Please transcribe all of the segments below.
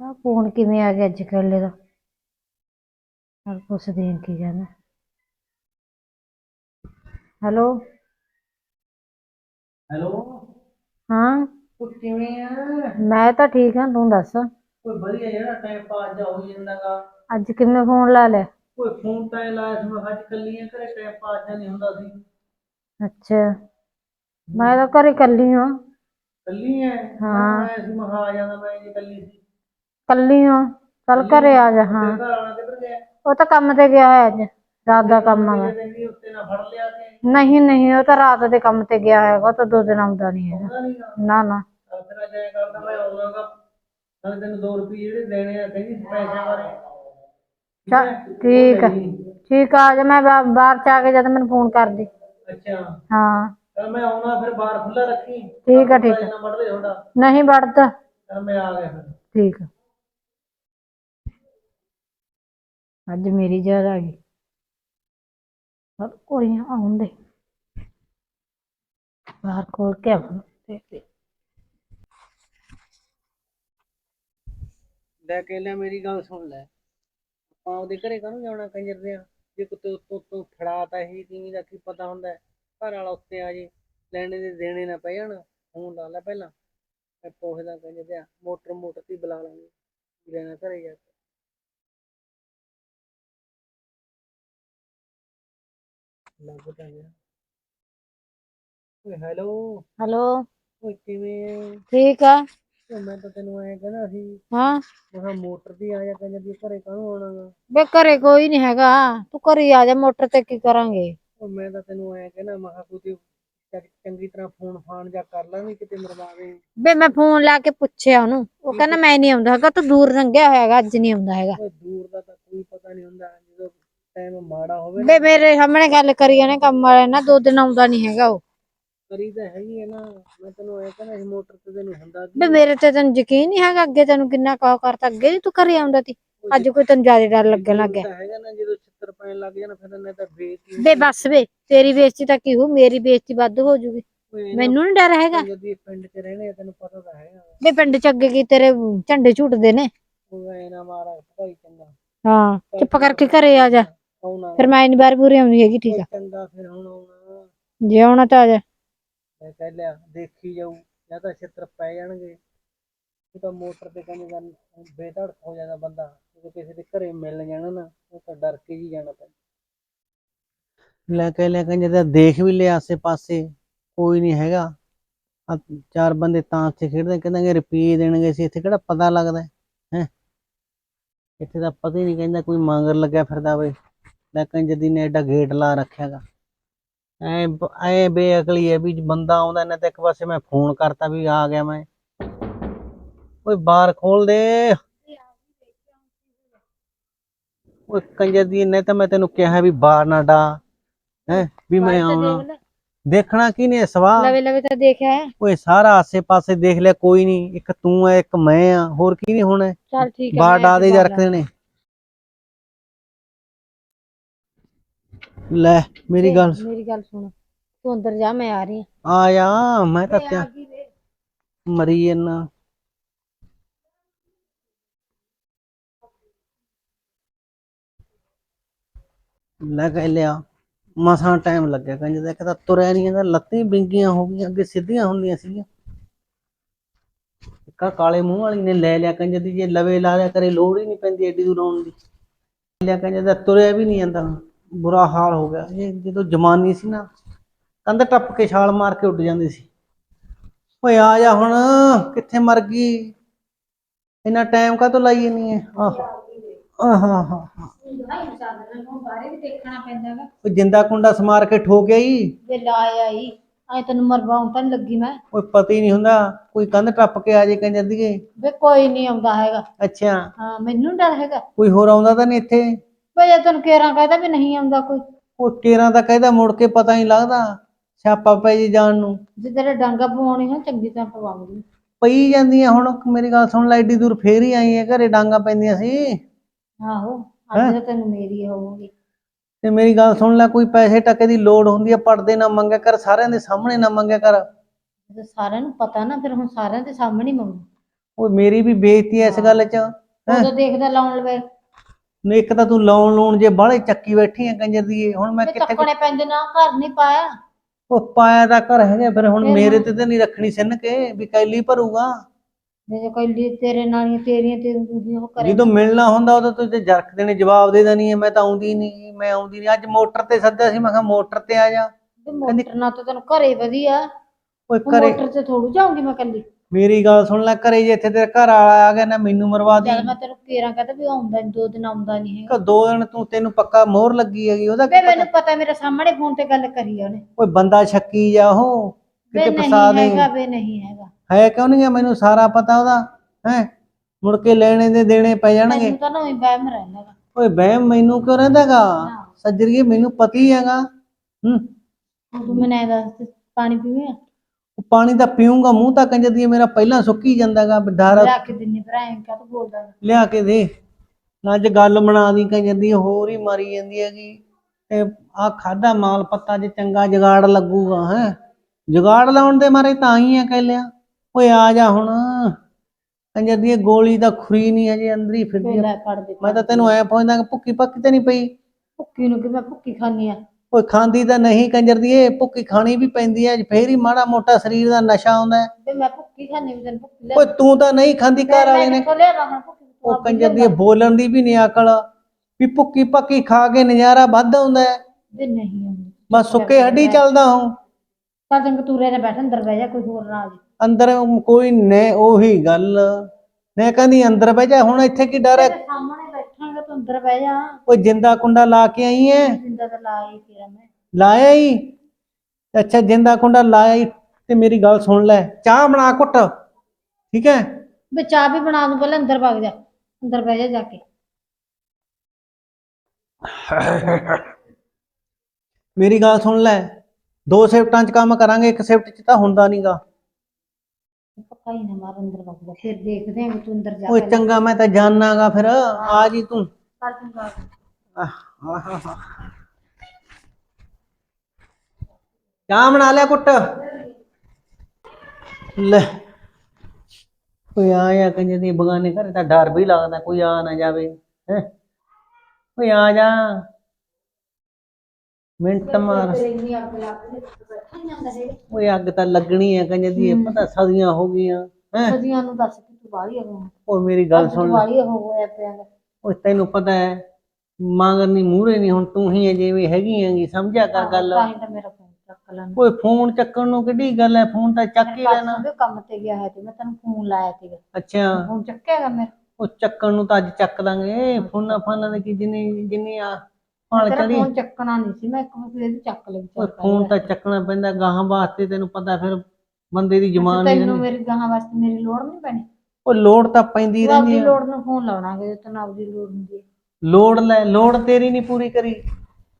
ਆ ਫੋਨ ਕਿਵੇਂ ਆ ਗਿਆ ਅੱਜ ਕੱਲ੍ਹ ਦਾ ਚੱਲ ਪੁੱਛਦੇ ਹਾਂ ਕੀ ਕਹਿੰਦਾ। ਹੈਲੋ? ਹੈਲੋ? ਹਾਂ? ਉਹ ਕਿਵੇਂ ਆ? ਮੈਂ ਤਾਂ ਠੀਕ ਹਾਂ ਤੂੰ ਦੱਸ? ਕੋਈ ਵਧੀਆ ਜਿਹੜਾ ਟਾਈਮ ਪਾਸ ਜਾ ਹੋ ਜਾਂਦਾਗਾ। ਅੱਜ ਕਿਵੇਂ ਫੋਨ ਲਾ ਲਿਆ? ਕੋਈ ਫੋਨ ਤਾਂ ਲਾਇਆ ਸੀ ਮੈਂ ਅੱਜ ਕੱਲੀਆਂ ਘਰੇ ਟਾਈਮ ਪਾਸ ਜਾਂ ਨਹੀਂ ਹੁੰਦਾ ਸੀ। ਅੱਛਾ। ਮੈਂ ਤਾਂ ਘਰੇ ਇਕੱਲੀ ਹਾਂ। ਕੱਲੀ ਐ? ਹਾਂ। ਮੈਂ ਸੀ ਆ ਜਾਂਦਾ ਮੈਂ ਜੀ ਕੱਲੀ ਸੀ। ਇਕੱਲੀ ਹਾਂ ਚੱਲ ਘਰੇ ਆ? ਜਾ ਹਾਂ। ਕਿੱਧਰ ਗਿਆ? ਉਹ ਤਾਂ ਕੰਮ ਤੇ ਗਿਆ ਹੈ ਅੱਜ ਰਾਤ ਦਾ ਕੰਮ ਹੈਗਾ ਕਹਿੰਦੀ ਉੱਤੇ ਨਾ ਫੜ ਲਿਆ ਕਿ ਨਹੀਂ ਨਹੀਂ ਉਹ ਤਾਂ ਰਾਤ ਦੇ ਕੰਮ ਤੇ ਗਿਆ ਹੈਗਾ ਉਹ ਤਾਂ ਦੋ ਦਿਨ ਆਉਂਦਾ ਨਹੀਂ ਹੈਗਾ। ਪਤਾ ਨਹੀਂ ਨਾ ਨਾ। ਤੇਰਾ ਜਾਇਆ ਕਰਦਾ ਮੈਂ ਆਉਂਦਾਗਾ ਨਾਲੇ ਤੈਨੂੰ 2 ਰੁਪਏ ਜਿਹੜੇ ਦੇਣੇ ਆ ਕਹਿੰਦੀ ਸੀ ਪੈਸਿਆਂ ਬਾਰੇ। ਚੱਲ ਹੈ? ਠੀਕ ਆ। ਠੀਕ ਆ ਆ ਜਾ ਮੈਂ ਬਾ- ਬਾਹਰ ਚ ਆ ਕੇ ਜਦ ਮੈਨੂੰ ਫੋਨ ਕਰ ਦੀ ਅੱਛਾ। ਹਾਂ। ਚਲ ਮੈਂ ਆਉਣਾ ਫਿਰ ਬਾਹਰ ਖੁੱਲਾ ਰੱਖੀ। ਠੀਕ ਆ, ਠੀਕ ਆ। ਨਾ ਮੜ ਲੈ ਤੁਹਾਡਾ। ਨਹੀਂ ਵੜਦਾ ਚਲ ਮੈਂ ਆ ਗਿਆ ਫਿਰ। ਠੀਕ ਆ। ਅੱਜ ਮੇਰੀ ਯਾਦ ਆ ਗਈ। ਸਭ ਕੋਈ ਨਾ ਬਾਹਰ ਖੋਲ ਕੇ ਆਵਾਂ ਲੈ ਕੇ ਲੈ, ਮੇਰੀ ਗੱਲ ਸੁਣ ਲੈ। ਆਪਾਂ ਉਹਦੇ ਘਰੇ ਕਾਹਨੂੰ ਜਾਣਾ ਕੰਜਰ ਦੇ? ਜੇ ਕਿਤੇ ਉੱਤੋਂ ਉੱਤੋਂ ਫੜਾਤਾ ਹੀ ਕਿਵੇਂ ਦਾ ਕੀ ਪਤਾ ਹੁੰਦਾ ਹੈ। ਘਰ ਵਾਲਾ ਉੱਤੇ ਆ ਜੇ, ਲੈਣੇ ਦੇ ਦੇਣੇ ਨਾ ਪੈ ਜਾਣ ਫੋਨ ਲਾ ਲੈ ਪਹਿਲਾਂ। ਮੈਂ ਪੁੱਛਦਾ ਕੰਜਰ ਦੇ, ਮੋਟਰ ਮੋਟਰ ਤੇ ਹੀ ਬੁਲਾ ਲਾਂਗੇ। ਲੈਣਾ ਘਰੇ ਜਾ ਕੇ। ਲੱਗ ਤਾਂ ਗਿਆ ਓਏ ਹੈਲੋ। ਹੈਲੋ। ਓਏ ਕਿਵੇਂ ਆ? ਠੀਕ ਆ। ਓਏ ਮੈਂ ਤਾਂ ਤੈਨੂੰ ਐਂ ਕਹਿੰਦਾ ਸੀ। ਹਾਂ। ਮੈਂ ਕਿਹਾ ਮੋਟਰ ਦੀ ਆ ਜਾ ਕੰਜਰ ਦੀ ਘਰੇ ਕਾਹਨੂੰ ਆਉਣਾ ਗਾ? ਬੇ ਘਰੇ ਕੋਈ ਨਹੀਂ ਹੈਗਾ। ਤੂੰ ਘਰੇ ਆ ਜਾ ਮੋਟਰ ਤੇ ਕੀ ਕਰਾਂਗੇ? ਉਹ ਮੈਂ ਤਾਂ ਤੈਨੂੰ ਐ ਕਹਿਣਾ ਮੈਂ ਕਿਹਾ ਤੇ ਚੱਕ- ਚੰਗੀ ਤਰ੍ਹਾਂ ਫੋਨ ਫਾਨ ਜਾਂ ਕਰ ਲਾਂਗੇ ਕਿਤੇ ਮਰਵਾਵੇ। ਬੇ ਮੈਂ ਫੋਨ ਲਾ ਕੇ ਪੁੱਛਿਆ ਉਹਨੂੰ। ਉਹ ਕਹਿੰਦਾ ਮੈਂ ਨਹੀਂ ਆਉਂਦਾ ਹੈਗਾ ਤੂੰ ਦੂਰ ਲੰਘਿਆ ਹੋਇਆ ਹੈਗਾ ਅੱਜ ਨਹੀਂ ਆਉਂਦਾ ਹੈਗਾ। ਓਏ ਦੂਰ ਦਾ ਤਾਂ ਕੋਈ ਪਤਾ ਨਹੀਂ ਹੁੰਦਾ ਜਦੋਂ ਟਾਈਮ ਮਾੜਾ ਹੋਵੇ ਬੇ ਮੇਰੇ ਸਾਹਮਣੇ ਗੱਲ ਕਰੀ ਜਾਣੇ ਕੰਮ ਵਾਲੇ ਨਾਲ ਦੋ ਦਿਨ ਆਉਂਦਾ ਨਹੀਂ ਹੈਗਾ ਉਹ। ਕਰੀ ਤਾਂ ਹੈਗੀ ਹੈ ਨਾ ਮੈਂ ਤੈਨੂੰ ਐ ਕਹਿੰਦਾ ਸੀ ਮੋਟਰ ਤੇ ਤੈਨੂੰ ਹੁੰਦਾ ਕੀ ਬੇ ਮੇਰੇ ਤੇ ਤੈਨੂੰ ਯਕੀਨ ਨਹੀਂ ਹੈਗਾ ਅੱਗੇ ਤੈਨੂੰ ਕਿੰਨਾ ਕਹੋ ਕਰਤਾ ਅੱਗੇ ਨੀ ਤੂੰ ਘਰੇ ਆਉਂਦਾ ਤੀ ਅੱਜ ਕੋਈ ਤੈਨੂੰ ਜ਼ਿਆਦਾ ਡਰ ਲੱਗਣ ਲੱਗ ਗਿਆ। ਤਾਂ ਹੈਗਾ ਨਾ ਜਦੋਂ ਛਿੱਤਰ ਪੈਣ ਲੱਗ ਜਾਣ ਫਿਰ ਇਹਨੇ ਤਾਂ ਬੇਇੱਜ਼ਤੀ ਬੇ ਬਸ ਵੇ ਤੇਰੀ ਬੇਇੱਜ਼ਤੀ ਤਾਂ ਕੀ ਹੋ ਮੇਰੀ ਬੇਇੱਜ਼ਤੀ ਵੱਧ ਹੋ ਜੂਗੀ। ਮੈਨੂੰ ਨੀ ਡਰ ਹੈਗਾ। ਜਦੀ ਪਿੰਡ 'ਚ ਰਹਿਣੇ ਆ, ਤੈਨੂੰ ਪਤਾ ਤਾਂ ਹੈਗਾ। ਬੇ ਪਿੰਡ ਚ ਅੱਗੇ ਕੀ ਤੇਰੇ ਝੰਡੇ ਝੂਟਦੇ ਨੇ? ਉਹ ਐ ਨਾ ਮਾਰਾ ਭਾਈ ਚੰਗਾ। ਹਾਂ ਚੁੱਪ ਕਰਕੇ ਘਰੇ ਆ ਜਾ। ਆਉਣਾ ਫਿਰ ਮੈਂ ਨਹੀਂ ਬਾਰ ਪੂਰੀ ਆਉਂਦੀ ਹੈਗੀ ਠੀਕ ਆ। ਚੰਗਾ ਫਿਰ ਹੁਣ ਆਉਣਾ। ਜੇ ਆਉਣਾ ਤਾਂ ਆ ਜਾ। ਮੈਂ ਕਹਿ ਲਿਆ ਦੇਖੀ ਜਾਊ ਜਾਂ ਤਾਂ ਛਿੱਤਰ ਪੈ ਜਾਣਗੇ। ਉਹ ਤਾਂ ਮੋਟਰ ਤੇ ਕਹਿੰਦੇ ਗੱਲ ਬੇਧੜਕ ਹੋ ਜਾਂਦਾ ਬੰਦਾ ਜਦੋਂ ਕਿਸੇ ਦੇ ਘਰੇ ਮਿਲ ਜਾਣਾ ਨਾ ਉਹ ਤਾਂ ਡਰ ਕੇ ਹੀ ਜਾਣਾ ਪੈਂਦਾ ਲੈ ਕੇ ਲੈ ਕੇ ਜਦੋਂ ਦੇਖ ਵੀ ਲਿਆ ਆਸੇ ਪਾਸੇ ਕੋਈ ਨਹੀਂ ਹੈਗਾ। ਆਹ ਚਾਰ ਬੰਦੇ ਤਾਂ ਇੱਥੇ ਖੇਡਦੇ ਕਹਿੰਦੇ ਰੁਪਏ ਦੇਣਗੇ ਸੀ ਇੱਥੇ ਕਿਹੜਾ ਪਤਾ ਲੱਗਦਾ ਹੈ? ਇੱਥੇ ਤਾਂ ਪਤਾ ਹੀ ਨਹੀਂ ਕਹਿੰਦਾ ਕੋਈ ਮੰਗਰ ਲੱਗਿਆ ਫਿਰਦਾ ਵੇ ਲੈ ਕੇ ਜਦੀ ਨੇ ਐਡਾ ਗੇਟ ਲਾ ਰੱਖਿਆਗਾ ਐ ਐ ਬੇਅਕਲੀ ਹੈ ਵੀ ਬੰਦਾ ਆਉਂਦਾ ਨਾ ਤੇ ਇੱਕ ਪਾਸੇ ਮੈਂ ਫੋਨ ਕਰਤਾ ਵੀ ਆ ਗਿਆ ਮੈਂ। ਓਏ ਬਾਹਰ ਖੋਲ ਦੇ। ਓਏ ਕੰਜਰ ਦੀ ਨੇ ਤਾਂ ਮੈਂ ਤੈਨੂੰ ਕਿਹਾ ਵੀ ਬਾਹਰ ਨਾ ਡਾ। ਹੈ ਵੀ ਮੈਂ ਆਉਣਾ। ਦੇਖਣਾ ਕੀ ਨੇ ਸਵਾ ਲਵੇ ਲਵੇ ਤਾਂ ਦੇਖਿਆ ਹੈ। ਓਏ ਸਾਰਾ ਆਸੇ ਪਾਸੇ ਦੇਖ ਲਿਆ ਕੋਈ ਨਹੀਂ। ਇੱਕ ਤੂੰ ਐ ਇੱਕ ਮੈਂ ਆ। ਹੋਰ ਕੀ ਨਹੀਂ ਹੋਣਾ? ਚੱਲ ਠੀਕ ਹੈ ਬਾਹਰ ਮੈਂ ਡਾ ਦੇ ਜਾ ਬਾਹਰ ਰੱਖਦੇ ਲੈ ਮੇਰੀ ਗੱਲ ਸੁਣ। ਮੇਰੀ ਗੱਲ ਸੁਣ। ਤੂੰ ਅੰਦਰ ਜਾ ਮੈਂ ਆ ਰਹੀ ਹਾਂ। ਆ ਜਾ ਮੈਂ ਤਾਂ ਕਿਆ ਗਈ ਵੇ। ਮਰੀ ਜੰਨਾ ਲੈ ਕੇ ਲਿਆ ਮਸਾਂ ਟਾਈਮ ਲੱਗਿਆ ਕੰਜ ਦਾ ਇੱਕ ਤਾਂ ਤੁਰਿਆ ਨਹੀਂ ਜਾਂਦਾ ਲੱਤਾਂ ਹੀ ਵਿੰਗੀਆਂ ਹੋ ਗਈਆਂ ਅੱਗੇ ਸਿੱਧੀਆਂ ਹੁੰਦੀਆਂ ਸੀਗੀਆਂ। ਇੱਕ ਆਹ ਕਾਲੇ ਮੂੰਹ ਵਾਲੀ ਨੇ ਲੈ ਲਿਆ ਕੰਜ ਦੀ ਜੇ ਲਵੇ ਲਾ ਲਿਆ ਕਰੇ ਲੋੜ ਹੀ ਨਹੀਂ ਪੈਂਦੀ ਐਡੀ ਦੂਰ ਆਉਣ ਦੀ। ਲਿਆ ਕੰਜ ਦਾ ਤੁਰਿਆ ਵੀ ਨਹੀਂ ਜਾਂਦਾ। ਬੁਰਾ ਹਾਲ ਹੋ ਗਿਆ। ਇਹ ਜਦੋਂ ਜਮਾਨੀ ਸੀ ਨਾ ਕੰਧ ਟੱਪ ਕੇ ਛਾਲ ਮਾਰ ਕੇ ਉੱਡ ਜਾਂਦੀ ਸੀ। ਓਏ ਆ ਜਾ ਹੁਣ ਕਿੱਥੇ ਮਰ ਗਈ? ਇੰਨਾ ਟਾਈਮ ਕਾਹਤੋਂ ਲਾਈ ਨਹੀਂ ਹੈ ਆਹ ਆਹ ਹਾਂ ਹਾਂ ਬਾਰੇ ਵੀ ਦੇਖਣਾ ਪੈਂਦਾ ਹੈਗਾ ਉਹ ਜਿੰਦਾ ਕੁੰਡਾ ਸਮਾਰ ਕੇ ਠੋਕ ਆਈ। ਤੈਨੂੰ ਮਰਵਾਉਂ ਤਾਂ ਨੀ ਲੱਗੀ ਮੈਂ। ਓਏ ਪਤਾ ਹੀ ਨਹੀਂ ਹੁੰਦਾ ਕੋਈ ਕੰਧ ਟੱਪ ਕੇ ਆ ਜੇ ਕਹਿੰਦੇ ਦੀਏ ਵੇ ਕੋਈ ਨਹੀਂ ਆਉਂਦਾ ਹੈਗਾ। ਅੱਛਾ। ਹਾਂ ਮੈਨੂੰ ਡਰ ਹੈਗਾ। ਕੋਈ ਹੋਰ ਆਉਂਦਾ ਤਾਂ ਨਹੀਂ ਇੱਥੇ? ਜੇ ਤੈਨੂੰ ਕੇਰਾਂ ਕਹਦਾ ਵੀ ਨਹੀਂ ਆਉਂਦਾ ਕੋਈ? ਉਹ ਕੇਰਾਂ ਤਾਂ ਕਹਿੰਦਾ ਮੁੜ ਕੇ ਪਤਾ ਨਹੀਂ ਲੱਗਦਾ ਸਿਆਪਾ ਪੈ ਜੀ ਜਾਣ ਨੂੰ। ਜੇ ਤੇਰੇ ਡਾਂਗਾ ਪਵਾਉਣੀ ਹੋ ਚੰਗੀ ਤਰ੍ਹਾਂ ਪਵਾਉਂਗੀ। ਪਈ ਜਾਂਦੀਆਂ ਹੁਣ ਮੇਰੀ ਗੱਲ ਸੁਣ ਲੈ ਏਡੀ ਦੂਰ ਫੇਰ ਹੀ ਆਈ ਹੈ ਘਰੇ ਡਾਂਗਾ ਪੈਂਦੀਆਂ ਸੀ। ਆਹੋ ਅੱਜ ਤਾਂ ਤੈਨੂੰ ਮੇਰੀ ਹੋਊਗੀ। ਤੇ ਮੇਰੀ ਗੱਲ ਸੁਣ ਲੈ ਕੋਈ ਪੈਸੇ ਟਕੇ ਦੀ ਲੋੜ ਹੁੰਦੀ ਹੈ ਪੜਦੇ ਨਾ ਮੰਗਿਆ ਕਰ ਸਾਰਿਆਂ ਦੇ ਸਾਹਮਣੇ ਨਾ ਮੰਗਿਆ ਕਰ। ਜੇ ਸਾਰਿਆਂ ਨੂੰ ਪਤਾ ਨਾ ਫਿਰ ਹੁਣ ਸਾਰਿਆਂ ਦੇ ਸਾਹਮਣੇ ਹੀ ਮੰਗੂ। ਉਹ ਮੇਰੀ ਵੀ ਬੇਇੱਜ਼ਤੀ ਐ ਇਸ ਗੱਲ 'ਚ ਹੈਂ? ਉਦੋਂ ਦੇਖਦਾ ਲਾਉਣ ਲਵੇ। ਨਹੀਂ ਇੱਕ ਤਾਂ ਤੂੰ ਲਾਉਣ ਲੂਣ ਜੇ ਬਾਹਲੇ ਚੱਕੀ ਬੈਠੀ ਐ ਕੰਜਰ ਦੀ ਹੁਣ ਮੈਂ ਤੇ ਕਿੱਥੇ ਚੱਕਣੇ ਪੈਂਦੇ ਨਾ ਘਰ ਨਹੀਂ ਪਾਇਆ। ਉਹ ਪਾਇਆ ਦਾ ਘਰ ਹੈਗਾ ਫਿਰ ਹੁਣ ਮੇਰੇ ਤੇ ਤਾਂ ਨਹੀਂ ਰੱਖਣੀ ਸਿੰਨ ਕੇ ਵੀ ਕੈਲੀ ਭਰੂਗਾ। ਜੇ ਕੋਈ ਲੀ- ਤੇਰੇ ਨਾਲ ਹੀ ਤੇਰੀਆਂ ਤੇ ਦੂਜੀਆਂ ਉਹ ਕਰੇ। ਜਦੋਂ ਮਿਲਣਾ ਹੁੰਦਾ ਉਦੋਂ ਤੂੰ ਤੇ ਜਰਕ ਦੇਣੇ ਜਵਾਬ ਦੇ ਦੇਣੀ ਹੈ ਮੈਂ ਤਾਂ ਆਉਂਦੀ ਨਹੀਂ ਮੈਂ ਆਉਂਦੀ ਨਹੀਂ ਅੱਜ ਮੋਟਰ ਤੇ ਸੱਦਿਆ ਸੀ ਮੈਂ ਕਿਹਾ ਮੋਟਰ ਤੇ ਆ ਜਾ। ਮੋਟਰ ਨਾਲ ਤਾਂ ਤੈਨੂੰ ਘਰੇ ਵਧੀਆ। ਓਏ ਘਰੇ ਮੋਟਰ ਤੇ ਥੋੜੂ ਜਾਊਂਗੀ ਮੈਂ ਕੱਲੀ। ਮੇਰੀ ਗੱਲ ਸੁਣ ਲੈ ਘਰੇ ਜੇ ਇੱਥੇ ਤੇਰਾ ਘਰ ਵਾਲਾ ਆ ਗਿਆ ਨਾ ਮੈਨੂੰ ਮਰਵਾ ਦੀ। ਜਦ ਮੈਂ ਤੈਨੂੰ ਕੇਰਾਂ ਕਹਤਾ ਵੀ ਆਉਂਦਾ ਨੀ, ਦੋ ਦਿਨ ਆਉਂਦਾ ਨਹੀਂ ਹੈਗਾ। ਕਿ ਦੋ ਦਿਨ ਤੂੰ ਤੈਨੂੰ ਪੱਕਾ ਮੋਹਰ ਲੱਗੀ ਹੈਗੀ ਉਹਦਾ ਕੀ ਵੇ ਮੈਨੂੰ ਪਤਾ? ਮੇਰੇ ਸਾਹਮਣੇ ਫੋਨ ਤੇ ਗੱਲ ਕਰੀ ਆ ਉਹਨੇ। ਓਏ ਬੰਦਾ ਸ਼ੱਕੀ ਜਾ ਉਹ ਵੇ ਕਿਤੇ ਨਹੀਂ ਫਸਾ ਦੇ। ਹੈਗਾ ਵੇ ਨਹੀਂ ਹੈਗਾ। ਹੈ ਕਿਉਂ ਨਹੀਂ ਹੈ ਮੈਨੂੰ ਸਾਰਾ ਪਤਾ ਉਹਦਾ ਹੈ? ਮੁੜ ਕੇ ਲੈਣੇ ਦੇ ਦੇਣੇ ਪੈ ਜਾਣਗੇ। ਮੈਨੂੰ ਤਾਂ ਨਾ ਹੀ ਬਹਿਮ ਰਹਿਣਾ ਗਾ। ਓਏ ਬਹਿਮ ਮੈਨੂੰ ਕਿਉਂ ਰਹਿੰਦਾਗਾ ਸੱਜਰੀਏ ਮੈਨੂੰ ਪਤੀ ਹੈਗਾ। ਹੂੰ। ਹੁਣ ਤੂੰ ਮੈਨੂੰ ਐਂ ਦੱਸ ਪਾਣੀ ਪੀਵੇਂ ਉਹ ਪਾਣੀ ਤਾਂ ਪੀਊਂਗਾ ਮੂੰਹ ਤਾਂ ਕੰਜਦੀ ਹੈ ਮੇਰਾ ਪਹਿਲਾਂ ਸੁੱਕੀ ਜਾਂਦਾਗਾ ਡਾਰਾ ਲਿਆ ਕੇ ਦਿੰਨੀ ਭਰਾ ਐਂ ਕਾ ਤੂੰ ਬੋਲਦਾ? ਲਿਆ ਕੇ ਦੇ। ਅੱਜ ਗੱਲ ਬਣਾ ਦੀ ਕੰਜਦੀ ਹੋਰ ਹੀ ਮਾਰੀ ਜਾਂਦੀ ਹੈਗੀ। ਤੇ ਆ ਖਾਦਾ ਮਾਲ ਪੱਤਾ ਜੇ ਚੰਗਾ ਜਗਾੜ ਲੱਗੂਗਾ ਹੈ। ਜਗਾੜ ਲਾਉਣ ਦੇ ਮਾਰੇ ਤਾਂ ਹੀ ਆ ਕਹਿ ਲਿਆ। ਓਏ ਆ ਜਾ ਹੁਣ। ਕੰਜਦੀ ਇਹ ਗੋਲੀ ਦਾ ਖੁਰੀ ਨਹੀਂ ਹਜੇ ਅੰਦਰ ਹੀ ਫਿਰਦੀ ਵੇ ਆ। ਲੈ ਫੜ ਦੇ ਮੈਂ ਤਾਂ ਤੈਨੂੰ ਐ ਪੁੱਛਦਾ ਕਿ ਭੁੱਕੀ ਪੱਕੀ ਤੇ ਨਹੀਂ ਪਈ? ਭੁੱਕੀ ਨੂੰ ਕਿ ਮੈਂ ਭੁੱਕੀ ਖਾਣੀ ਆ? ਓਏ ਖਾਂਦੀ ਤਾਂ ਨਹੀਂ ਕੰਜਰ ਦੀ ਇਹ ਭੁੱਕੀ ਖਾਣੀ ਵੀ ਪੈਂਦੀ ਹੈ ਫੇਰ ਹੀ ਮਾੜਾ ਮੋਟਾ ਸਰੀਰ ਦਾ ਨਸ਼ਾ ਆਉਂਦਾ ਹੈ। ਵੇ ਮੈਂ ਭੁੱਕੀ ਖਾਣੀ ਵੀ ਤੈਨੂੰ ਭੁੱਕੀ ਲੈ ਓਏ ਤੂੰ ਤਾਂ ਨਹੀਂ ਖਾਂਦੀ ਘਰ ਵਾਲੇ ਨੇ। ਨਾ ਉਹ ਕੰਜਰ ਦੀ ਬੋਲਣ ਦੀ ਵੀ ਨਹੀਂ ਅਕਲ ਵੀ ਭੁੱਕੀ ਪੱਕੀ ਖਾ ਕੇ ਨਜ਼ਾਰਾ ਵੱਧ ਆਉਂਦਾ ਹੈ ਵੇ ਨਹੀਂ ਆਉਂਦੀ। ਬਸ ਸੁੱਕੇ ਹੱਡੀ ਚੱਲਦਾ ਹਾਂ। ਤਾਂ ਤੈਨੂੰ ਤੂਰੇ ਤੇ ਬੈਠ ਅੰਦਰ ਬਹਿ ਜਾ ਕੋਈ ਹੋਰ ਨਾ ਆ ਅੰਦਰ ਕੋਈ ਨੇ ਉਹੀ ਗੱਲ। ਨੇ ਕਹਿੰਦੀ ਅੰਦਰ ਬਹਿ ਜਾ ਹੁਣ ਇੱਥੇ ਕੀ ਡਰ ਹੈ ਤੇਰੇ ਸਾਹਮਣੇ ਤੂੰ ਅੰਦਰ ਬਹਿ ਜਾ। ਕੋਈ ਜਿੰਦਾ ਕੁੰਡਾ ਲਾ ਕੇ ਆਈ ਐ ਜਿੰਦਾ ਤਾਂ ਲਾਈ ਤੇਰਾ ਮੈਂ। ਲਾਇਆ ਹੀ ਅੱਛਾ ਜਿੰਦਾ ਕੁੰਡਾ ਲਾਇਆ ਹੀ ਤੇ ਮੇਰੀ ਗੱਲ ਸੁਣ ਲੈ। ਚਾਹ ਬਣਾ ਘੁੱਟ ਠੀਕ ਹੈ ਵੇ ਚਾਹ ਵੀ ਬਣਾ ਦੂੰ ਪਹਿਲਾਂ ਅੰਦਰ ਵਗ ਜਾ। ਅੰਦਰ ਬਹਿ ਜਾ ਜਾ ਕੇ। ਮੇਰੀ ਗੱਲ ਸੁਣ ਲੈ। ਦੋ ਸ਼ਿਫਟਾਂ 'ਚ ਕੰਮ ਕਰਾਂਗੇ ਇੱਕ ਸ਼ਿਫਟ 'ਚ ਤਾਂ ਹੁੰਦਾ ਨਹੀਂਗਾ ਪੱਕਾ ਹੀ ਨਾ ਮਾਰ ਅੰਦਰ ਵਗ ਜਾ। ਫਿਰ ਦੇਖਦੇ ਆਂ ਤੂੰ ਅੰਦਰ ਜਾ ਓਏ ਪਹਿਲਾਂ। ਚੰਗਾ ਮੈਂ ਤਾਂ ਜਾਣਾਗਾ ਫਿਰ। ਆ ਜੀ ਤੂੰ। ਚਾਹ ਬਣਾ ਲਿਆ ਕੁੱਟ। ਲੈ। ਕੋਈ ਆਇਆ ਕੰਜੇ ਦੀ ਬਗਾਨੇ ਘਰੇ ਤਾਂ ਡਰ ਵੀ ਲੱਗਦਾ ਕੋਈ ਆ ਨਾ ਜਾਵੇ ਹੈ। ਕੋਈ ਆ ਜਾ। ਮਿੰਟ ਮਾਰ। ਇੰਨੀ ਅੱਗ ਤੂੰ ਬੈਠਾ ਹੀ ਜਾਂਦਾ ਹੈ ਓਏ ਅੱਗ ਤਾਂ ਲੱਗਣੀ ਹੈ ਕੰਜੇ ਦੀ ਪਤਾ ਸਦੀਆਂ ਹੋ ਗਈਆਂ ਹੈ। ਸਦੀਆਂ ਨੂੰ ਦੱਸ ਕਿ ਤੂੰ ਬਾਹਲੀ ਹੋ ਓ ਮੇਰੀ ਗੱਲ ਸੁਣ। ਲੈ ਬਾਹਲੀ ਹੋ ਹੋਇਆ ਪਿਆ। ਓਏ ਤੈਨੂੰ ਪਤਾ ਹੈ ਨਹੀਂ ਮੂਹਰੇ ਨਹੀਂ ਹੁਣ ਤੂੰ ਹੀ ਹੈ ਜਿਵੇਂ ਹੈਗੀ ਹੈਗੀ ਸਮਝਿਆ ਕਰ ਗੱਲ। ਤਾਂ ਹੀ ਤਾਂ ਮੇਰਾ ਫੋਨ ਚੱਕ ਲੈਣਾ ਓਏ ਫੋਨ ਚੱਕਣ ਨੂੰ ਕਿੱਡੀ ਗੱਲ ਹੈ? ਫੋਨ ਤਾਂ ਚੱਕ ਹੀ ਲੈਣਾ। ਵੀ ਕੰਮ ਤੇ ਗਿਆ ਹੈ ਤੇ ਮੈਂ ਤੈਨੂੰ ਫੋਨ ਲਾਇਆ ਸੀਗਾ। ਅੱਛਾ। ਫੋਨ ਚੱਕੇਗਾ ਮੇਰਾ? ਉਹ ਚੱਕਣ ਨੂੰ ਤਾਂ ਅੱਜ ਚੱਕ ਦਾਂਗੇ। ਫੋਨਾਂ ਫਾਨਾਂ ਦੇ ਕੀ ਜਿੰਨੀ ਜਿੰਨੀ ਆ ਹਾਲ ਤੇਰਾ ਚੜੀ ਫੋਨ ਚੱਕਣਾ ਨਹੀਂ ਸੀ ਮੈਂ ਇੱਕ ਵਾਰ ਵੀ ਚੱਕ ਓਏ ਫੋਨ ਤਾਂ ਚੱਕਣਾ ਪੈਂਦਾ ਗਾਹਾਂ ਵਾਸਤੇ ਤੈਨੂੰ ਪਤਾ ਫਿਰ ਬੰਦੇ ਦੀ ਜ਼ਮਾਨ ਨਹੀਂ ਤੈਨੂੰ ਮੇਰੀ ਗਾਹਾਂ ਵਾਸਤੇ ਮੇਰੀ ਲੋੜ ਨਹੀਂ ਪੈਣੀ? ਉਹ ਲੋੜ ਤਾਂ ਪੈਂਦੀ ਤੂੰ ਰਹਿੰਦੀ ਆਪਦੀ ਆ। ਲੋੜ ਨੂੰ ਫੋਨ ਲਾਉਣਾ ਜੇ ਤੈਨੂੰ ਆਪਦੀ ਲੋੜ ਹੁੰਦੀ ਹੈ ਲੋੜ ਲੈ ਲੋੜ ਤੇਰੀ ਨਹੀਂ ਪੂਰੀ ਕਰੀ।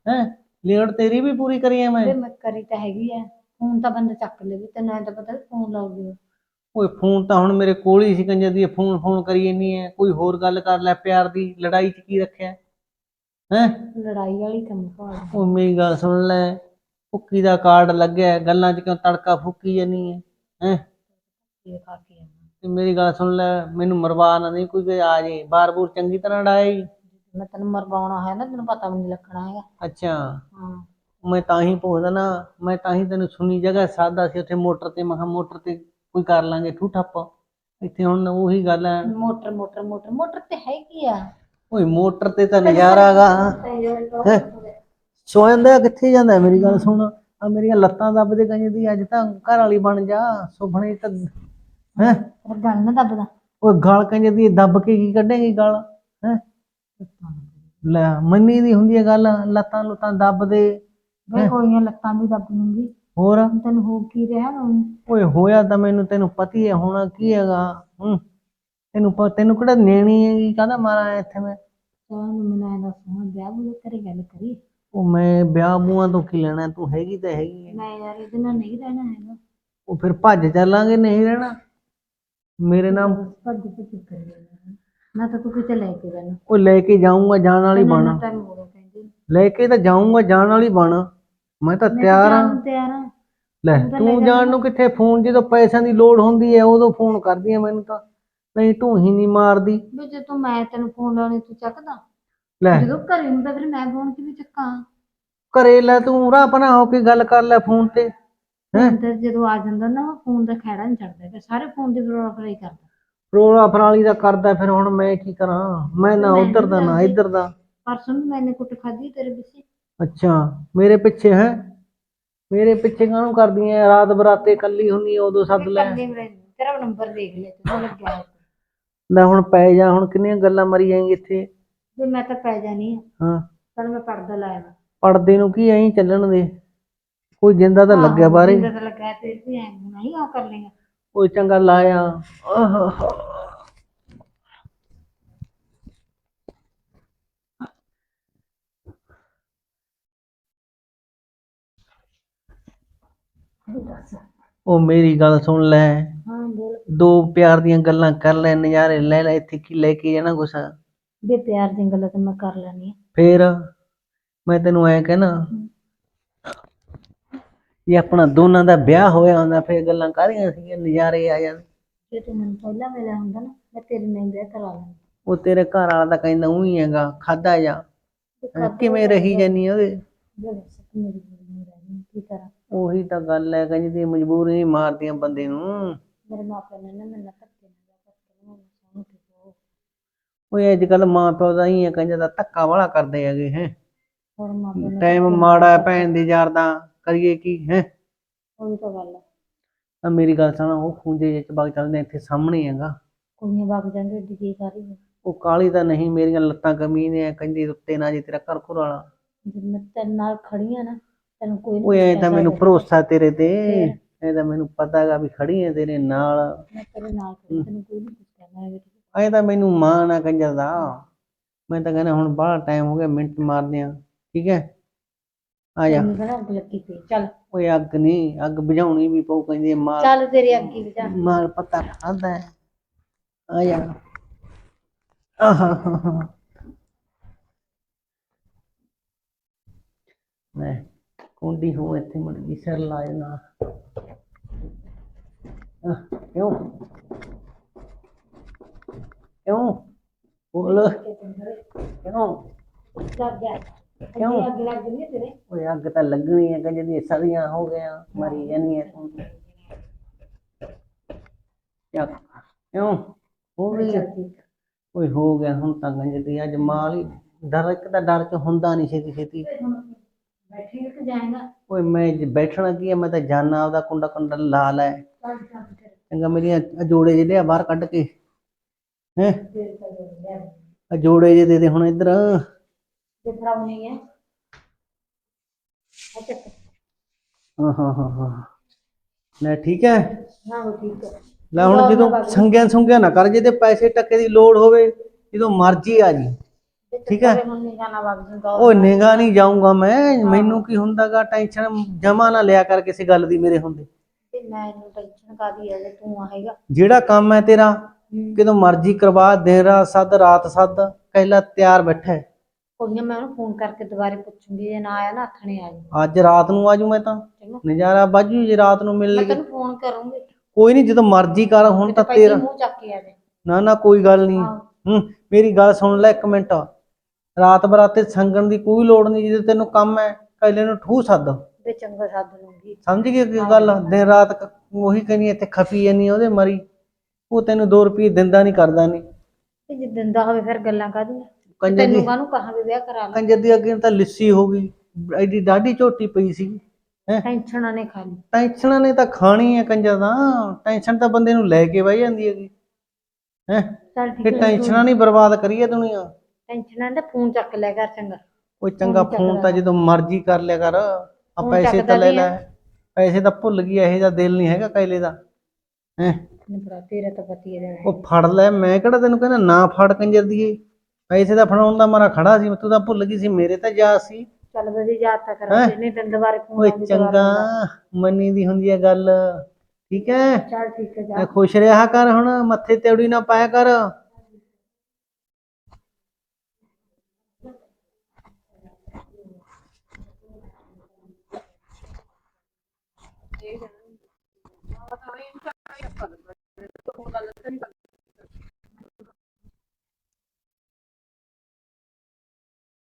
ਹੈ? ਲੋੜ ਤੇਰੀ ਵੀ ਪੂਰੀ ਕਰੀ ਐ ਮੈਂ। ਤੇ ਮੈਂ ਕਰੀ ਤਾਂ ਹੈਗੀ ਆ। ਫੋਨ ਤਾਂ ਬੰਦਾ ਚੱਕ ਲੇਗੀ ਤੈਨੂੰ ਐਂ ਤਾਂ ਪਤਾ ਫੋਨ ਲਾਉਗੀ ਓਏ ਫੋਨ ਤਾਂ ਹੁਣ ਮੇਰੇ ਕੋਲ ਹੀ ਸੀ ਕੰਜਰ ਦੀ ਫੋਨ ਫੋਨ ਕਰੀ ਇੰਨੀ ਐ। ਕੋਈ ਹੋਰ ਗੱਲ ਕਰ ਲੈ ਪਿਆਰ ਦੀ ਲੜਾਈ 'ਚ ਕੀ ਰੱਖਿਆ? ਹੈ? ਲੜਾਈ ਵਾਲੀ ਕੰਮ ਭਾਲ। ਉਹ ਮੇਰੀ ਗੱਲ ਸੁਣ ਲੈ ਭੁੱਕੀ ਦਾ ਕਾਰਡ ਲੱਗਿਆ ਗੱਲਾਂ 'ਚ ਕਿਉਂ ਤੜਕਾ ਫੁੱਕੀ ਜਾਨੀ ਹੈ ਹੈ? ਕੇ ਖਾ ਕੇ। ਤੇ ਮੇਰੀ ਗੱਲ ਸੁਣ ਲੈ ਮੈਨੂੰ ਮਰਵਾ ਨਾ ਨਹੀਂ ਕੋਈ ਆ ਜੇ ਬਾਰ-ਬੂਰ ਚੰਗੀ ਤਰ੍ਹਾਂ ਡਾਈ ਮੈਂ ਤੈਨੂੰ ਮਰਵਾਉਣਾ ਹੈ ਨਾ ਤੈਨੂੰ ਪਤਾ ਵੀ ਨਹੀਂ ਲੱਗਣਾ ਹੈਗਾ। ਅੱਛਾ। ਹਾਂ। ਮੈਂ ਤਾਂ ਹੀ ਪੁੱਛਦਾ ਨਾ ਮੈਂ ਤਾਂ ਹੀ ਤੈਨੂੰ ਸੁਣੀ ਜਗ੍ਹਾ ਸਾਦਾ ਸੀ ਉੱਥੇ ਮੋਟਰ ਤੇ ਮੈਂ ਕਿਹਾ ਮੋਟਰ ਤੇ ਕੋਈ ਕਰ ਲਾਂਗੇ ਠੂ ਠੱਪ ਇੱਥੇ ਹੁਣ ਉਹੀ ਗੱਲ ਹੈ। ਮੋਟਰ ਮੋਟਰ ਮੋਟਰ ਮੋਟਰ ਤੇ ਹੈਗੀ ਆ। ਓਏ ਮੋਟਰ ਤੇ ਤਾਂ ਨਜ਼ਾਰਾ ਗਾ ਸੋਇੰਦਾ ਕਿੱਥੇ ਜਾਂਦਾ ਮੇਰੀ ਗੱਲ ਸੁਣ। ਆ ਮੇਰੀਆਂ ਲੱਤਾਂ ਦੱਬਦੇ ਕਹਿੰਦੀ ਦੀ ਅੱਜ ਤਾਂ ਘਰ ਵਾਲੀ ਬਣ ਜਾ ਸੁਪਨੇ ਤਾਂ ਹੈ? ਪਰ ਗੱਲ ਨਾ ਦੱਬਦਾ ਓਏ ਗਲ ਕਹਿੰਦੀ ਦੀ ਦੱਬ ਕੇ ਕੀ ਕੱਢੇਗੀ ਗਲ ਹੈ? ਲੈ ਮੰਨੀ ਦੀ ਹੁੰਦੀ ਹੈ ਗੱਲ ਲੱਤਾਂ ਲੁੱਤਾਂ ਦੱਬ ਦੇ ਵੇ ਕੋਈਆਂ ਲੱਤਾਂ ਵੀ ਦੱਬ ਲੂੰਗੀ ਹੋਰ? ਤੈਨੂੰ ਹੋ ਕੀ ਰਿਹਾ ਓਏ ਹੋਇਆ ਤਾਂ ਮੈਨੂੰ ਤੈਨੂੰ ਪਤੀ ਹੈ ਹੋਣਾ ਕੀ ਹੈਗਾ? ਹੂੰ। ਤੈਨੂੰ ਪ ਤੈਨੂੰ ਕਿਹੜਾ ਨੇਣੀ ਹੈਗੀ? ਕਾਹਦਾ ਮਾਰਾ ਇੱਥੇ ਮੈਂ? ਚਾਹ ਨੂੰ ਮੈਨੂੰ ਐਂ ਦੱਸ ਹੁਣ ਵਿਆਹ ਬੁਲੇ ਕਰੇ ਗੱਲ ਕਰੀ ਉਹ ਮੈਂ ਵਿਆਹ ਬੂਆਂ ਤੋਂ ਕੀ ਲੈਣਾ? ਤੂੰ ਹੈਗੀ ਤਾਂ ਹੈਗੀ ਹੈ ਮੈਂ ਯਾਰ ਇਹਦੇ ਨਾਲ ਨਹੀਂ ਰਹਿਣਾ ਹੈਗਾ। ਉਹ ਫਿਰ ਭੱਜ ਚੱਲਾਂਗੇ ਨਹੀਂ ਰਹਿਣਾ? ਮੇਰੇ ਨਾਲ ਭੱਜ ਭੱਜ ਕਰੀ ਜਾਣਾ ਨਾ ਤਾਂ ਤੂੰ ਕਿਤੇ ਲੈ ਕੇ ਜਾਣਾ। ਉਹ ਲੈ ਕੇ ਜਾਊਂਗਾ ਜਾਣ ਵਾਲੀ ਬਣ। ਕਹਿੰਦੇ ਲੈ ਕੇ ਤਾਂ ਜਾਊਂਗਾ ਜਾਣ ਵਾਲੀ ਬਣ। ਮੈਂ ਤਾਂ ਤਿਆਰ ਆ। ਜਾਣ ਤਿਆਰ ਆ। ਲੈ ਤੂੰ ਜਾਣ ਨੂੰ ਕਿੱਥੇ ਫੋਨ? ਜਦੋਂ ਪੈਸਿਆਂ ਦੀ ਲੋੜ ਹੁੰਦੀ ਹੈ ਉਦੋਂ ਫੋਨ ਕਰਦੀ ਹੈ ਮੈਨੂੰ ਤਾਂ। ਨਹੀਂ ਤੂੰ ਹੀ ਨਹੀਂ ਮਾਰਦੀ। ਵੀ ਜੇ ਤੂੰ ਮੈਂ ਤੈਨੂੰ ਫੋਨ ਲਾਉਣੀ ਤੂੰ ਚੱਕਦਾ। ਲੈ। ਜਦੋਂ ਘਰੇ ਹੁੰਦਾ ਫਿਰ ਮੈਂ ਫੋਨ ਕਿਵੇਂ ਚੱਕਾਂ? ਘਰੇ ਲੈ ਤੂੰ ਰਾ ਬਣਾ ਹੋ ਕੇ ਗੱਲ ਕਰ ਲੈ ਫੋਨ ਤੇ। ਹੈਂ? ਅੰਦਰ ਜਦੋਂ ਆ ਜਾਂਦਾ ਨਾ ਫੋਨ ਦਾ ਖੈੜਾ ਨਹੀਂ ਛੱਡਦਾ ਫਿਰ ਸਾਰੇ ਫੋਨ ਦੀ ਪ੍ਰੋਬਲਮ ਕਰਦਾ। ਰੋਲਾ ਫਰਾਲੀ ਦਾ ਕਰਦਾ ਫਿਰ ਹੁਣ ਮੈਂ ਕੀ ਕਰਾਂ? ਮੈਂ ਨਾ ਮੈਂ ਉਧਰ ਦਾ ਨੀ ਜਾਂਦੀ। ਇੱਧਰ ਦਾ। ਪਰਸੋਂ ਵੀ ਮੈਨੇ ਕੁੱਟ ਖਾਧੀ ਤੇਰੇ ਪਿੱਛੇ। ਅੱਛਾ ਮੇਰੇ ਪਿੱਛੇ ਹੈ? ਮੇਰੇ ਪਿੱਛੇ ਕਾਹਨੂੰ ਕਰਦੀ ਐ? ਰਾਤ ਬਰਾਤੇ ਕੱਲੀ ਹੁੰਨੀ ਆ, ਉਦੋਂ ਸੱਦ ਲੈ। ਕੱਲੇ ਮੇਰੇ ਤੇਰਾ ਨੰਬਰ ਦੇਖ ਲਿਆ ਤੂੰ ਲੱਗਿਆ ਹੋਇਆ। ਲੈ ਹੁਣ ਪੈ ਜਾ ਹੁਣ ਕਿੰਨੀਆਂ ਗੱਲਾਂ ਮਰੀ ਜਾਏਂਗੀ ਇੱਥੇ। ਵੀ ਮੈਂ ਤਾਂ ਪੈ ਜਾਣੀ ਆ। ਹਾਂ। ਚਲ ਮੈਂ ਪਰਦਾ ਲਾਇਆ ਵਾ। ਪੜਦੇ ਨੂੰ ਕੀ ਐਂ ਚੱਲਣ ਦੇ? ਕੋਈ ਜਿੰਦਾ ਤਾਂ ਲੱਗਿਆ ਬਾਹਰੇ। ਜਿੰਦਾ ਤਾਂ ਲੱਗਾ ਤੇ ਵੀ ਐਂ ਨਹੀਂ ਆ ਕਰ ਲੇਗਾ ਕੋਈ ਚੰਗਾ ਲਾਇਆ। ਆਹ। ਉਹ ਮੇਰੀ ਗੱਲ ਸੁਣ ਲੈ। ਹਾਂ ਬੋਲ। ਦੋ ਪਿਆਰ ਦੀਆਂ ਗੱਲਾਂ ਕਰ ਲੈ ਨਜ਼ਾਰੇ ਲੈ ਲੈ ਇੱਥੇ ਕੀ ਲੈ ਕੇ ਜਾਣਾ ਕੁਛ? ਵੀ ਪਿਆਰ ਦੀਆਂ ਗੱਲਾਂ ਤਾਂ ਮੈਂ ਕਰ ਲੈਣੀ ਫੇਰ ਮੈਂ ਤੈਨੂੰ ਐ ਕਹਿਣਾ ਇਹ ਆਪਣਾ ਦੋਨਾਂ ਦਾ ਵਿਆਹ ਹੋਇਆ ਹੁੰਦਾ ਫੇਰ ਗੱਲਾਂ ਕਰੀਆਂ ਸੀ ਨਜ਼ਾਰੇ ਆ ਜਾਂਦੇ। ਜੇ ਤੂੰ ਮੈਨੂੰ ਪਹਿਲਾਂ ਮਿਲਿਆ ਹੁੰਦਾ ਨਾ ਮੈਂ ਤੇਰੇ ਨਾਲ ਹੀ ਵਿਆਹ ਕਰਾ ਲੈਂਦੀ। ਉਹ ਤੇਰੇ ਘਰ ਵਾਲਾ ਤਾਂ ਕਹਿੰਦਾ ਉਹੀ ਹੈਗਾ ਖਾਦਾ ਜਾ। ਹੈਂ, ਕਿਵੇਂ ਰਹੀ ਜਾਨੀ ਉਹਦੇ? ਜਿਹੜੇ ਸੱਚ ਮੇਰੀ ਜ਼ਿੰਦਗੀ ਰਹਿਣੀ ਕੀ ਕਰਾਂ? ਉਹੀ ਤਾਂ ਗੱਲ ਹੈ ਕਹਿੰਦੀ ਦੀ ਮਜਬੂਰੀ ਨਹੀਂ ਮਾਰਦੀਆਂ ਬੰਦੇ ਨੂੰ। ਮੇਰੇ ਮਾਪਿਆਂ ਨੇ ਨਾ ਮੈਨੂੰ ਧੱਕੇ ਨਾਲ ਵਿਆਹ ਕਰਕੇ ਨਾ ਮੈਨੂੰ ਸੋਹਣੀ ਤੇ ਓਏ ਅੱਜ ਕੱਲ ਮਾਂ ਪਿਓ ਦਾ ਹੀ ਹੈ ਕਹਿੰਦੇ ਧੱਕਾ ਵਾਲਾ ਕਰਦੇ ਹੈਗੇ ਹੈ। ਹੋਰ ਮਾਪਿਆਂ ਨੇ ਟਾਈਮ ਮਾੜਾ ਹੈ ਭੈਣ ਦੇ ਯਾਰ ਦਾ। ਕਰੀਏ ਕੀ ਹੈ? ਉਹੀ ਤਾਂ ਗੱਲ ਆ। ਆ ਮੇਰੀ ਗੱਲ ਸੁਣ ਉਹ ਖੂੰਜੇ ਜਿਹੇ ਚ ਬਾਗ ਚੱਲਦੇ ਇੱਥੇ ਸਾਹਮਣੇ ਹੈਗਾ। ਕੁੜੀਆਂ ਵਗ ਜਾਂਦੇ ਏਡੀ ਕੀ ਕਰੀ ਉਹ ਕਾਲੀ ਤਾਂ ਨਹੀਂ ਮੇਰੀਆਂ ਲੱਤਾਂ ਕਮੀ ਨੇ ਕਹਿੰਦੀ ਉੱਤੇ ਨਾ ਜੇ ਤੇਰਾ ਘਰ ਘੁਰ ਵਾਲਾ ਜੇ ਮੈਂ ਤੇਰੇ ਨਾਲ ਖੜੀ ਆ ਨਾ ਤੈਨੂੰ ਕੋਈ ਓਏ ਐ ਤਾਂ ਮੈਨੂੰ ਭਰੋਸਾ ਤੇਰੇ ਤੇ? ਐ ਤਾਂ ਮੈਨੂੰ ਪਤਾ ਹੈਗਾ ਵੀ ਖੜੀ ਹੈ ਤੇਰੇ ਨਾਲ। ਮੈਂ ਤੇਰੇ ਨਾਲ ਖੜੀ ਤੈਨੂੰ ਕੋਈ ਨਹੀਂ ਕੁਝ ਕਹਿਣਾ ਹੈਗਾ। ਐ ਤਾਂ ਮੈਨੂੰ ਮਾਣ ਆ ਕੰਜਰ ਦਾ ਮੈਂ ਤਾਂ ਕਹਿੰਦਾ ਹੁਣ ਬਾਹਲਾ ਟਾਈਮ ਹੋ ਗਿਆ ਮਿੰਟ ਮਾਰਦੇ ਆ। ਠੀਕ ਹੈ? ਆ ਜਾ ਤੈਨੂੰ ਕਹਿਣਾ ਅੱਗ ਲੱਗੀ ਪਈ। ਚੱਲ। ਓਏ ਅੱਗ ਨਹੀਂ ਅੱਗ ਬੁਝਾਉਣੀ ਵੀ ਪਊ ਕਹਿੰਦੀ ਮਾਲ ਚੱਲ ਤੇਰੀ ਅੱਗੀ ਵਜਾ ਮਾਲ ਪਤਾ ਖਾਦਾ ਹੈ। ਆ ਜਾ ਆਹਾ ਮੈਂ ਕੁੰਡੀ ਹੋ ਇੱਥੇ ਮੜ ਗਈ ਸਿਰ ਲਾਏ ਨਾ ਆਹ, ਕਿਉਂ? ਕਿਉਂ? ਬੋਲ। ਕਿਉਂ? ਲੱਗ ਗਿਆ। ਕਿਉਂ? ਅੱਗ ਲੱਗ ਗਈ ਹੈ ਤੇਰੇ? ਓਏ ਅੱਗ ਤਾਂ ਲੱਗਣੀ ਹੈ ਕਿ ਜਦੀ ਸਦੀਆਂ ਹੋ ਗਿਆ ਮਰੀ ਜਾਣੀ ਹੈ ਤੂੰ। ਕਿਉਂ? ਹੋ ਗਈ ਆ। ਓਏ ਹੋ ਗਿਆ ਹੁਣ ਤਾਂ ਗੰਜ ਦੀ ਅੱਜ ਮਾਲ ਹੀ ਡਰ ਇੱਕ ਤਾਂ ਡਰ ਚ ਹੁੰਦਾ ਨਹੀਂ ਛੇਤੀ ਛੇਤੀ। ਬੈਠੀ ਕਿ ਜਾਏਗਾ। ਓਏ ਮੈਂ ਜੇ ਬੈਠਣਾ ਕੀ ਹੈ ਮੈਂ ਤਾਂ ਜਾਨਾ ਆਪਦਾ ਕੁੰਡਾ ਕੁੰਡਾ ਲਾ ਲੈ। ਚੰਗਾ ਮੇਰੀਆਂ ਜੋੜੇ ਜਿਹੇ ਲਿਆ ਬਾਹਰ ਕੱਢ ਕੇ। ਹੈ? ਜੋ ਆ ਜੋੜੇ ਜਿਹੇ ਦੇ ਦੇ ਹੁਣ ਇੱਧਰ। ਜੇ ਫਰਾਉਣੀ ਹੈ ਅੱਛਾ ਹਾਂ ਹਾਂ ਹਾਂ ਹਾਂ। ਲੈ ਠੀਕ ਹੈ? ਨਾ ਉਹ ਠੀਕ ਹੈ। ਲੈ ਹੁਣ ਜਦੋਂ ਸੰਗਿਆ ਸੰਗਿਆ ਨਾ ਕਰ ਜੇ ਤੇ ਪੈਸੇ ਟੱਕੇ ਦੀ ਲੋੜ ਹੋਵੇ ਜਦੋਂ ਮਰਜ਼ੀ ਆ ਜੀ। ਠੀਕ ਹੈ। ਉਹ ਨਿਗਾ ਨਹੀਂ ਜਾਊਂਗਾ ਮੈਂ। ਮੈਨੂੰ ਕੀ ਹੁੰਦਾਗਾ ਟੈਨਸ਼ਨ ਜਮਾ ਨਾ ਲਿਆ ਕਰ ਕਿਸੇ ਗੱਲ ਦੀ ਮੇਰੇ ਹੁੰਦੇ। ਟੈਨਸ਼ਨ ਕਾਦੀ ਹੈ ਤੂੰ ਆਏਗਾ ਜਿਹੜਾ ਕੰਮ ਹੈ ਤੇਰਾ ਕਿਦੋਂ ਮਰਜ਼ੀ ਕਰਵਾ ਦਿਨ ਰਾਤ ਸੱਦ ਰਾਤ ਸੱਦ ਕਹਿਲਾ ਤਿਆਰ ਬੈਠਾ ਹੈ। ਕੁੜੀਆਂ ਮੈਂ ਉਹਨੂੰ ਫੋਨ ਕਰਕੇ ਦੁਬਾਰੇ ਪੁੱਛੂੰਗੀ ਜੇ ਨਾ ਆਇਆ ਨਾ ਆਥਣੇ ਆ ਜੀ ਅੱਜ ਰਾਤ ਨੂੰ ਆਜੂ ਮੈਂ ਤਾਂ। ਚੰਗਾ। ਨਜ਼ਾਰਾ ਬਾਜੂ ਜੇ ਰਾਤ ਨੂੰ ਮਿਲ ਮੈਂ ਲਈ ਤੈਨੂੰ ਫੋਨ ਕਰੂੰਗੀ। ਕੋਈ ਨਹੀਂ ਜਦੋਂ ਮਰਜ਼ੀ ਕਰ ਹੁਣ ਤਾਂ ਪਹਿਲੇ ਤੇਰਾ ਮੂੰਹ ਚੱਕ ਕੇ ਆ ਜਾ ਨਾ ਨਾ ਕੋਈ ਗੱਲ ਨਹੀਂ। ਹੂੰ। ਮੇਰੀ ਗੱਲ ਸੁਣ ਲੈ ਇੱਕ ਮਿੰਟ। ਰਾਤ ਬਰਾਤੇ ਸੰਗਣ ਦੀ ਕੋਈ ਲੋੜ ਨਹੀਂ ਜਦੋਂ ਤੈਨੂੰ ਕੰਮ ਹੈ ਕਹਿਲੇ ਨੂੰ ਠੂ ਸੱਦ। ਵੇ ਚੰਗਾ ਸੱਦ ਲੂੰਗੀ। ਸਮਝ ਗਈ ਕੀ ਗੱਲ? ਦਿਨ ਰਾਤ ਕ- ਉਹੀ ਕਹਿੰਦੀ ਇੱਥੇ ਖਪੀ ਜਾਨੀ ਉਹਦੇ ਮਰੀ। ਉਹ ਤੈਨੂੰ 2 ਰੁਪਏ ਦਿੰਦਾ ਨਹੀਂ ਕਰਦਾ ਨਹੀਂ ਤੇ ਜੇ ਦਿੰਦਾ ਹੋਵੇ ਫਿਰ ਗੱਲਾਂ ਕਾਦੀਆਂ ਕੰਜਰ ਤੈਨੂੰ ਦੀ ਕਾਹਨੂੰ ਕਹਾਂ ਵੀ ਵਿਆਹ ਕਰਾ ਲੈ। ਕੰਜਰ ਦੀ ਅੱਗੇ ਤਾਂ ਲਿੱਸੀ ਹੋ ਗਈ। ਐਡੀ ਡਾਢੀ ਝੋਟੀ ਪਈ ਸੀ। ਹੈ? ਟੈਨਸ਼ਨਾਂ ਨੇ ਖਾ ਲਈ। ਟੈਨਸ਼ਨਾਂ ਨੇ ਤਾਂ ਖਾਣੀ ਹੈ ਕੰਜਰ ਦਾ ਟੈਨਸ਼ਨ ਤਾਂ ਬੰਦੇ ਨੂੰ ਲੈ ਕੇ ਬਹਿ ਜਾਂਦੀ ਹੈਗੀ। ਹੈ? ਚੱਲ ਠੀਕ ਹੈ ਟੈਨਸ਼ਨਾਂ ਨਹੀਂ ਬਰਬਾਦ ਕਰੀਏ ਦੁਨੀਆ ਟੈਨਸ਼ਨਾਂ ਦਾ ਫੋਨ ਚੱਕ ਲਿਆ ਕਰ ਚੰਗਾ। ਕੋਈ ਚੰਗਾ ਫੋਨ ਤਾਂ ਜਦੋਂ ਮਰਜ਼ੀ ਕਰ ਲਿਆ ਕਰ। ਆ ਫੋਨ ਪੈਸੇ ਚੱਕਦਾ ਤਾਂ ਲੈ ਲੈ। ਪੈਸੇ ਤਾਂ ਭੁੱਲ ਗਈ ਇਹੋ ਜਿਹਾ ਦਿਲ ਨਹੀਂ ਹੈਗਾ ਕੈਲੇ ਦਾ। ਹੈ? ਨਹੀਂ ਭਰਾ ਤੇਰਾ ਤਾਂ ਪਤੀ ਹੈ। ਉਹ ਫੜ ਲੈ ਮੈਂ ਕਿਹੜਾ ਤੈਨੂੰ ਕਹਿੰਦਾ ਨਾ ਫੜ ਕੰਜਰ ਦੀਏ। ਪੈਸੇ ਦਾ ਫੜਾਉਣ ਦਾ ਮਾਰਾ ਖੜਾ ਸੀ ਤੂੰ ਤਾਂ ਭੁੱਲ ਗਈ ਸੀ ਮੇਰੇ ਤਾਂ ਜਾ ਸੀ। ਚੱਲ ਬਦੀ ਯਾਦ ਤਾਂ ਕਰਾ। ਹੈਂ? ਤੈਨੂੰ ਦੁਬਾਰੇ ਫੋਨ ਓਏ ਚੰਗਾ ਮੰਨੀ ਦੀ ਹੁੰਦੀ ਹੈ ਗੱਲ। ਠੀਕ ਹੈ? ਚੱਲ ਠੀਕ ਹੈ ਜਾ। ਮੈਂ ਖੁਸ਼ ਰਿਹਾ ਕਰ ਹੁਣ ਮੱਥੇ ਤੇੜੀ ਨਾ ਪਾਇਆ ਕਰ।